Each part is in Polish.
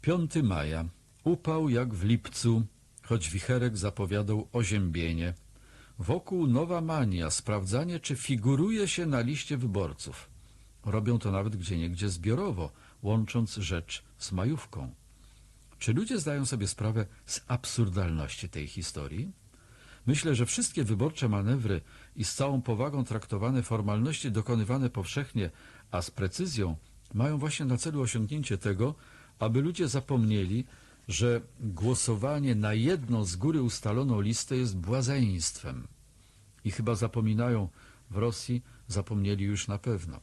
5 maja. Upał jak w lipcu, choć wicherek zapowiadał oziębienie. Wokół nowa mania, sprawdzanie, czy figuruje się na liście wyborców. Robią to nawet gdzieniegdzie zbiorowo, łącząc rzecz z majówką. Czy ludzie zdają sobie sprawę z absurdalności tej historii? Myślę, że wszystkie wyborcze manewry i z całą powagą traktowane formalności dokonywane powszechnie, a z precyzją, mają właśnie na celu osiągnięcie tego, aby ludzie zapomnieli, że głosowanie na jedną z góry ustaloną listę jest błazeństwem. I chyba zapominają w Rosji, zapomnieli już na pewno.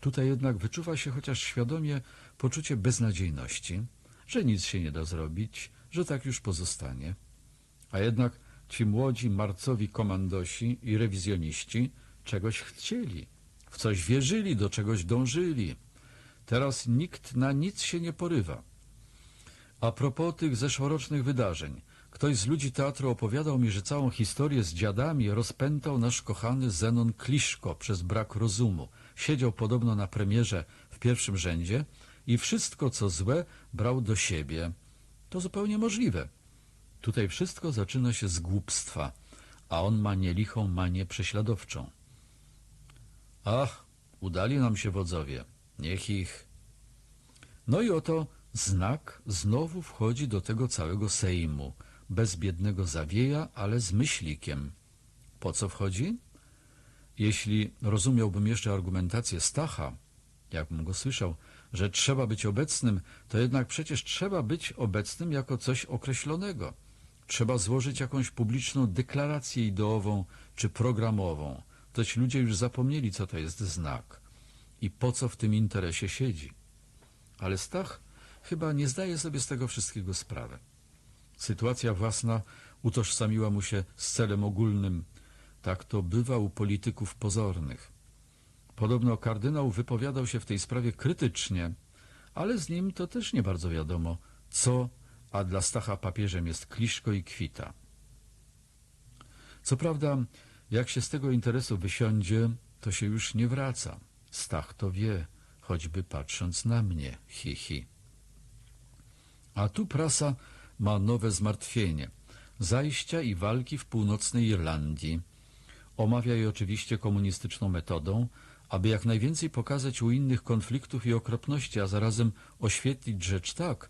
Tutaj jednak wyczuwa się chociaż świadomie poczucie beznadziejności, że nic się nie da zrobić, że tak już pozostanie. A jednak ci młodzi marcowi komandosi i rewizjoniści czegoś chcieli, w coś wierzyli, do czegoś dążyli. Teraz nikt na nic się nie porywa. A propos tych zeszłorocznych wydarzeń, ktoś z ludzi teatru opowiadał mi, że całą historię z dziadami rozpętał nasz kochany Zenon Kliszko przez brak rozumu. Siedział podobno na premierze w pierwszym rzędzie i wszystko, co złe, brał do siebie. To zupełnie możliwe. Tutaj wszystko zaczyna się z głupstwa, a on ma nielichą manię prześladowczą. Ach, udali nam się wodzowie. Niech ich. No i oto znak znowu wchodzi do tego całego Sejmu. Bez biednego zawieja, ale z myślikiem. Po co wchodzi? Jeśli rozumiałbym jeszcze argumentację Stacha, jakbym go słyszał, że trzeba być obecnym, to jednak przecież trzeba być obecnym jako coś określonego. Trzeba złożyć jakąś publiczną deklarację ideową czy programową. Toć ludzie już zapomnieli, co to jest znak i po co w tym interesie siedzi. Ale Stach chyba nie zdaje sobie z tego wszystkiego sprawy. Sytuacja własna utożsamiła mu się z celem ogólnym. Tak to bywa u polityków pozornych. Podobno kardynał wypowiadał się w tej sprawie krytycznie, ale z nim to też nie bardzo wiadomo, co, a dla Stacha papieżem jest Kliszko i Kwita. Co prawda, jak się z tego interesu wysiądzie, to się już nie wraca. Stach to wie, choćby patrząc na mnie, hi, hi. A tu prasa ma nowe zmartwienie. Zajścia i walki w północnej Irlandii. Omawia je oczywiście komunistyczną metodą, aby jak najwięcej pokazać u innych konfliktów i okropności, a zarazem oświetlić rzecz tak,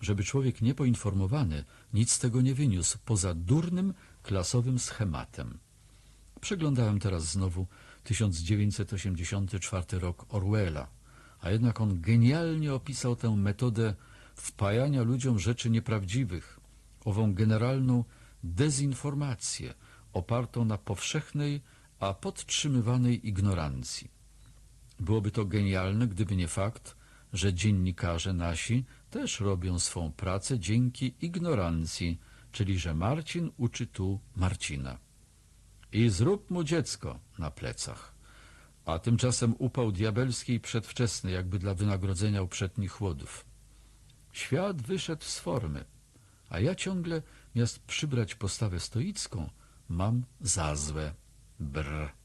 żeby człowiek niepoinformowany nic z tego nie wyniósł, poza durnym, klasowym schematem. Przeglądałem teraz znowu 1984 rok Orwella, a jednak on genialnie opisał tę metodę wpajania ludziom rzeczy nieprawdziwych, ową generalną dezinformację opartą na powszechnej, a podtrzymywanej ignorancji. Byłoby to genialne, gdyby nie fakt, że dziennikarze nasi też robią swą pracę dzięki ignorancji, czyli że Marcin uczy tu Marcina. I zrób mu dziecko na plecach. A tymczasem upał diabelski i przedwczesny, jakby dla wynagrodzenia uprzednich chłodów. Świat wyszedł z formy, a ja ciągle, miast przybrać postawę stoicką, mam za złe. Brr.